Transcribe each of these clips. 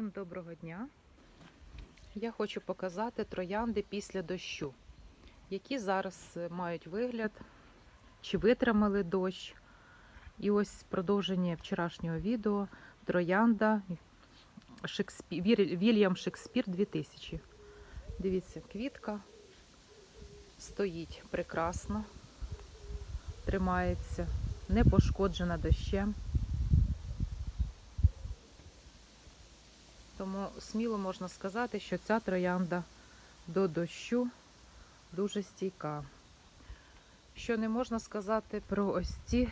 Всім доброго дня! Я хочу показати троянди після дощу, які зараз е, мають вигляд, чи витримали дощ. І ось продовження вчорашнього відео Троянда Шекспі... Вільям Шекспір 2000. Дивіться, квітка стоїть прекрасно, тримається, не пошкоджена дощем. Тому сміло можна сказати, що ця троянда до дощу дуже стійка. Що не можна сказати про ось ці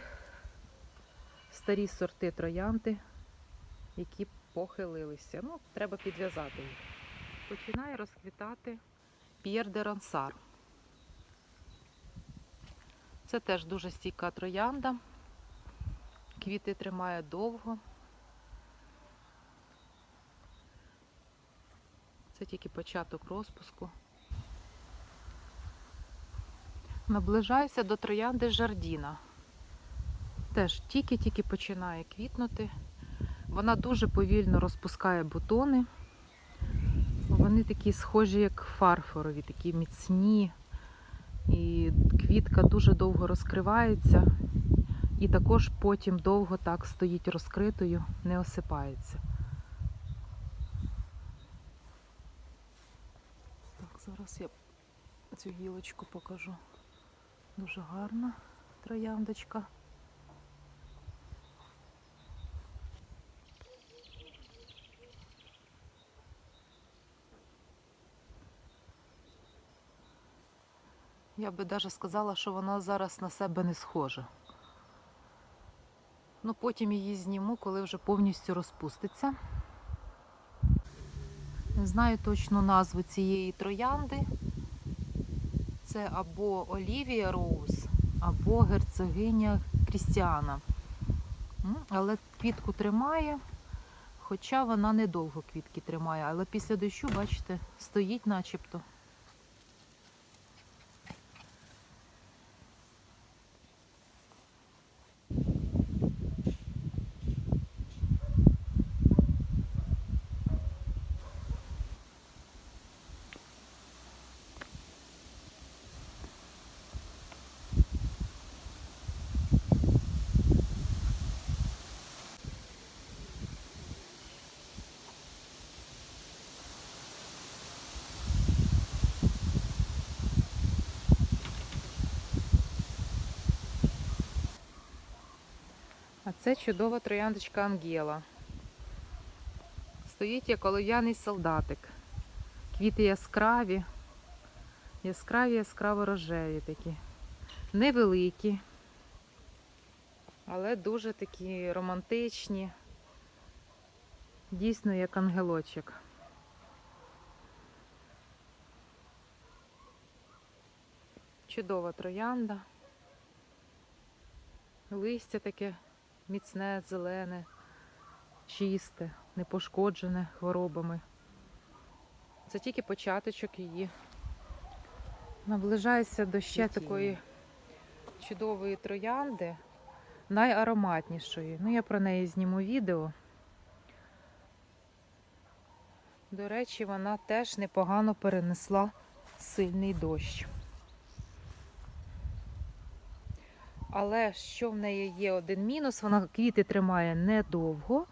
старі сорти троянди, які похилилися. Ну, треба підв'язати їх. Починає розквітати П'єр де Рансар. Це теж дуже стійка троянда. Квіти тримає довго. Це тільки початок розпуску. Наближаюся до троянди Жардіна. Теж тільки-тільки починає квітнути. Вона дуже повільно розпускає бутони. Вони такі схожі, як фарфорові, такі міцні. І квітка дуже довго розкривається. І також потім довго так стоїть розкритою, не осипається. Так, зараз я цю гілочку покажу. Дуже гарна трояндочка. Я би навіть сказала, що вона зараз на себе не схожа. Ну, потім її зніму, коли вже повністю розпуститься. Не знаю точну назву цієї троянди. Це або Олівія Роуз, або герцогиня Крістіана. Але квітку тримає, хоча вона недовго квітки тримає, але після дощу, бачите, стоїть начебто. А це чудова трояндочка Ангела. Стоїть як олов'яний солдатик. Квіти яскраві, яскраві, яскраво рожеві такі. Невеликі, але дуже такі романтичні. Дійсно як ангелочок. Чудова троянда. Листя таке міцне, зелене, чисте, не пошкоджене хворобами. Це тільки початочок її. Наближаюся до ще Цвітіння. такої чудової троянди, найароматнішої. Ну, я про неї зніму відео. До речі, вона теж непогано перенесла сильний дощ. Але що в неї є один мінус, вона квіти тримає недовго.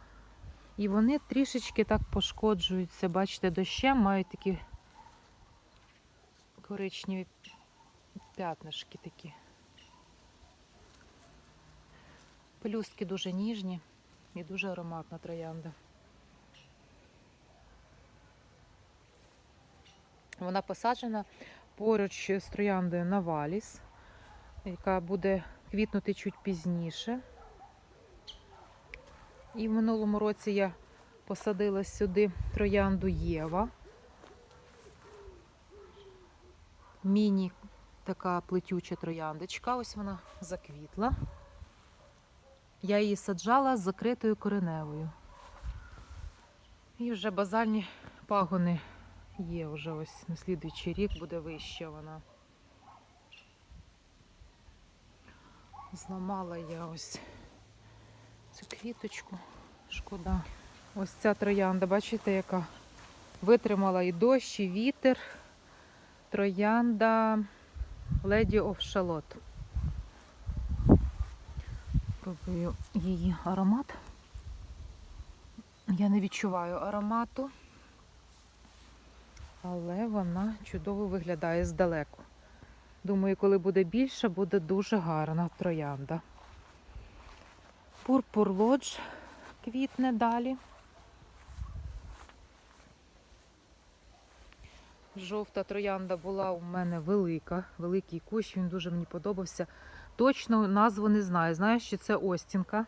І вони трішечки так пошкоджуються, бачите, дощем мають такі коричневі п'ятнишки такі. Пелюстки дуже ніжні і дуже ароматна троянда. Вона посаджена поруч з трояндою Наваліс, яка буде квітнути чуть пізніше. І в минулому році я посадила сюди троянду Єва. Міні така плетюча трояндочка. Ось вона заквітла. Я її саджала з закритою кореневою. І вже базальні пагони є вже ось на слідуючий рік буде вища вона. Зламала я ось цю квіточку. Шкода. Ось ця троянда, бачите, яка витримала і дощ, і вітер. Троянда Lady of Shalott. Пробую її аромат. Я не відчуваю аромату, але вона чудово виглядає здалеку. Думаю, коли буде більше, буде дуже гарна троянда. Пурпур лодж квітне далі. Жовта троянда була у мене велика, великий кущ, він дуже мені подобався. Точно назву не знаю. Знаю, що це Остінка.